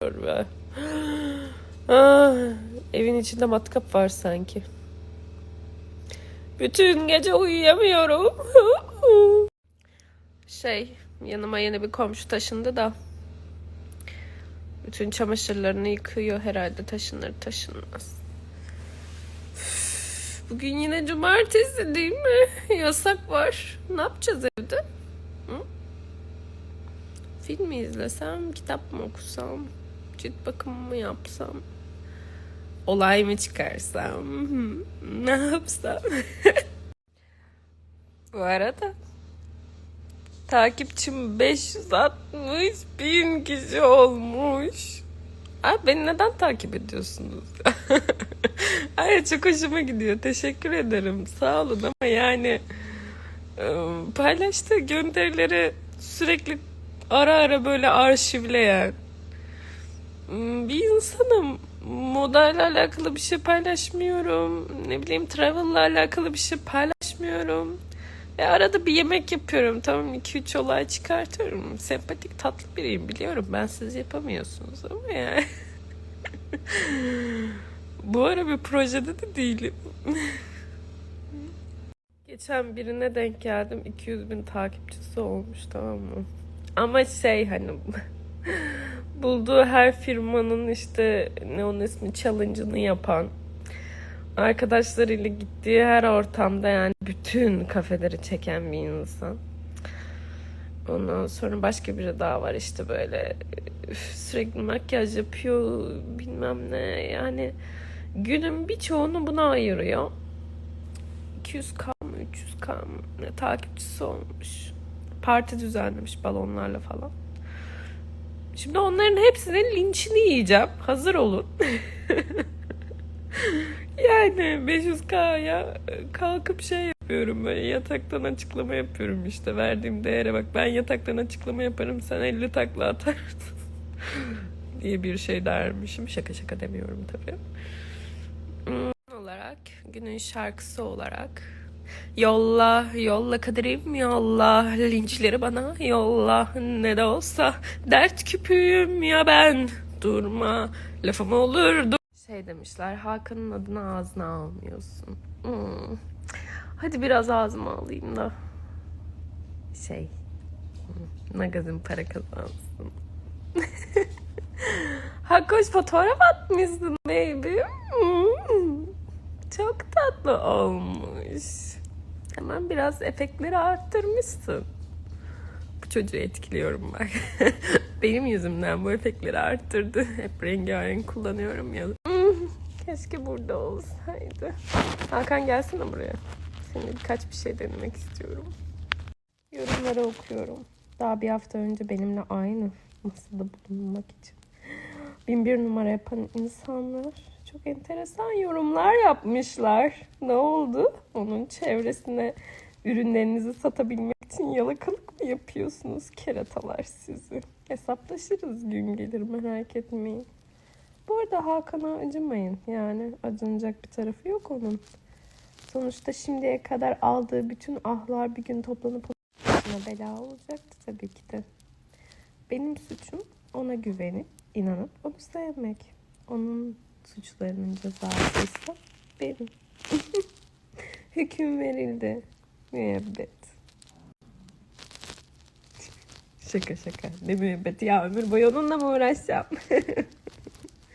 be. Ah, evin içinde matkap var sanki. Bütün gece uyuyamıyorum. Şey, yanıma yeni bir komşu taşındı da. Bütün çamaşırlarını yıkıyor herhalde taşınır taşınmaz. Bugün yine cumartesi değil mi? Yasak var. Ne yapacağız evde? Hı? Film mi izlesem, kitap mı okusam, cilt bakımı mı yapsam, olay mı çıkarsam, hı, ne yapsam? Bu arada takipçim 560 bin kişi olmuş. Abi beni neden takip ediyorsunuz? Ay çok hoşuma gidiyor. Teşekkür ederim. Sağ olun ama yani e, paylaştığı gönderileri sürekli ara ara böyle arşivleyen hmm, bir insanım. Modayla alakalı bir şey paylaşmıyorum. Ne bileyim travel'la alakalı bir şey paylaşmıyorum. E arada bir yemek yapıyorum. Tamam 2-3 olay çıkartıyorum. Sempatik tatlı biriyim biliyorum. Ben siz yapamıyorsunuz ama yani. Bu ara bir projede de değilim. Geçen birine denk geldim. 200 bin takipçisi olmuş tamam mı? Ama şey hani bulduğu her firmanın işte ne onun ismi challenge'ını yapan arkadaşlarıyla gittiği her ortamda yani bütün kafeleri çeken bir insan. Ondan sonra başka biri daha var işte böyle sürekli makyaj yapıyor bilmem ne yani günün birçoğunu buna ayırıyor. 200k mı 300k mı ne takipçisi olmuş. Parti düzenlemiş balonlarla falan. Şimdi onların hepsinin linçini yiyeceğim. Hazır olun. yani 500k'ya kalkıp şey yapıyorum böyle yataktan açıklama yapıyorum işte verdiğim değere bak ben yataktan açıklama yaparım sen 50 takla atarsın diye bir şey dermişim şaka şaka demiyorum tabii Hmm, olarak günün şarkısı olarak yolla yolla kaderim yolla linçleri bana yolla ne de olsa dert küpüyüm ya ben durma lafım olur dur şey demişler Hakan'ın adını ağzına almıyorsun Hmm. Hadi biraz ağzıma alayım da şey hmm, magazin para kazansın. Hakoş fotoğraf atmışsın baby. Hmm. Çok tatlı olmuş. Hemen biraz efektleri arttırmışsın. Bu çocuğu etkiliyorum bak. Benim yüzümden bu efektleri arttırdı. Hep rengarenk kullanıyorum ya. Hmm, Keşke burada olsaydı. Hakan gelsene buraya. Seninle birkaç bir şey denemek istiyorum. Yorumları okuyorum. Daha bir hafta önce benimle aynı masada bulunmak için. Bin bir numara yapan insanlar çok enteresan yorumlar yapmışlar. Ne oldu? Onun çevresine ürünlerinizi satabilmek için yalakalık mı yapıyorsunuz? Keratalar sizi. Hesaplaşırız gün gelir merak etmeyin. Bu arada Hakan'a acımayın. Yani acınacak bir tarafı yok onun. Sonuçta şimdiye kadar aldığı bütün ahlar bir gün toplanıp başına bela olacaktı tabii ki de. Benim suçum ona güvenip, inanıp onu sevmek. Onun suçlarının cezası ise benim. Hüküm verildi. Müebbet. Şaka şaka. Ne müebbeti ya ömür boyu onunla mı uğraşacağım?